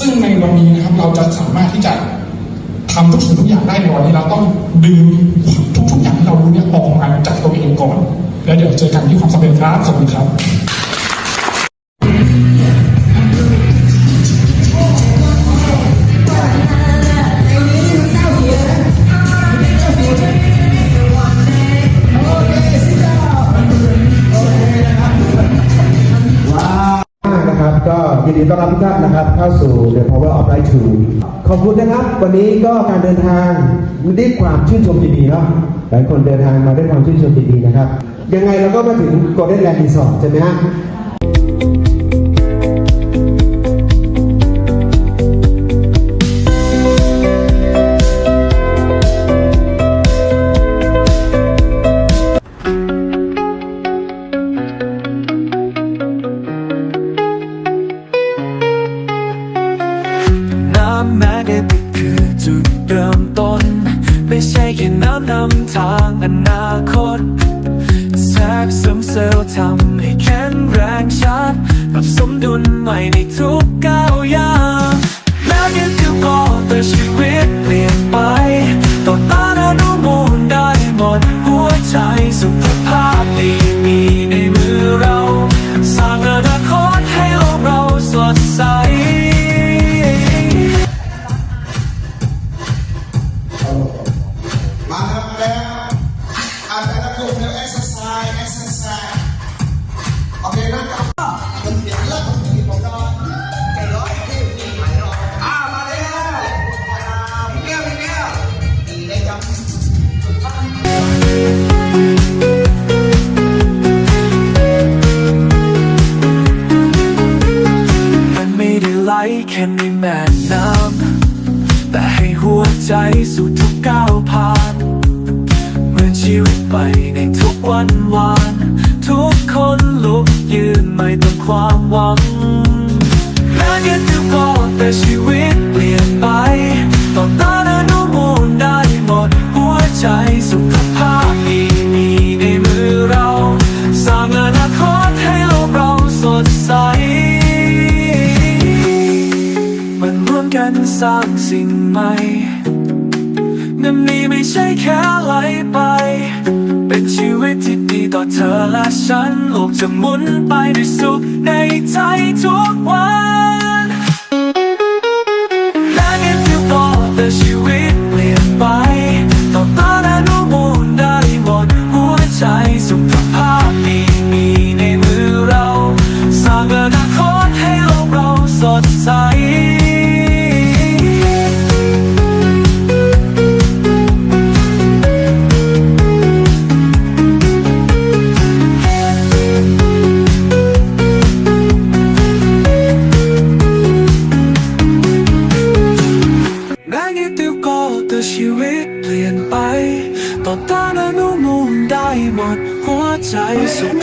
ซึ่งในวันนี้นะครับเราจะสามารถที่จะทำทุกสิ่งทุกอย่างได้ในวันนี้เราต้องดึงทุกๆอย่างที่เรารู้เนี่ยออกมาจากตัวเองก่อน แล้วเดี๋ยวเจอกันที่ความสำเร็จครับ ขอบคุณครับ ยินดีต้อนรับทุกท่านนะครับ เข้าสู่ The Power of Light 2ขอบคุณนะครับ วันนี้ก็การเดินทางด้วยความชื่นชมดีๆเนาะหลายคนเดินทางมาด้วยความชื่นชมดีๆนะครับ ยังไงเราก็มาถึง Golden Land Resort ใช่ไหมฮะ น้ำแม้ได้ไปคือจุดเริ่มต้น ไม่ใช่แค่น้ำนำทางอนาคตแทรกซึมเซลล์ทำให้แข็งแรงชัดปรับสมดุลใหม่ในทุกก้าวย่างแม้ยืนคือก็แต่ชีวิตเปลี่ยนไปต่อต้านอนุมูลได้หมดหัวใจสุขภาพดีมีในมือเรา สร้างอนาคต มาครับแล้วอาแต่ละกลุ่มเดี๋ยว exercise exercise โอเคนะครับมันเสียงแล้วมันมีผมก็ใจร้อยที่มีหลายรออ่ามาแล้วพี่แก้วพี่แก้วดีเลยจังมันไม่ได้ไหลแค่ในแม่น้ำแต่ให้หัวใจสู่ทุกก้าวผ่าน ชีวิตไปในทุกวันวาน ทุกคนลุกยืนไม่ต้องความหวังแม้ยืนอยู่ก็แต่ชีวิตเปลี่ยนไปต่อตานอนุมูลได้หมดหัวใจสุขภาพดีมีในมือเราสร้างอนาคตให้โลกเราสดใส มันร่วมกันสร้างสิ่งใหม่ นั่นนี่ไม่ใช่แค่ไหลไป เป็นชีวิตที่ดีต่อเธอและฉัน โลกจะหมุนไปด้วยสุขในใจทุกวัน ต่อต้านอนุมูลได้หมดหัวใจสุข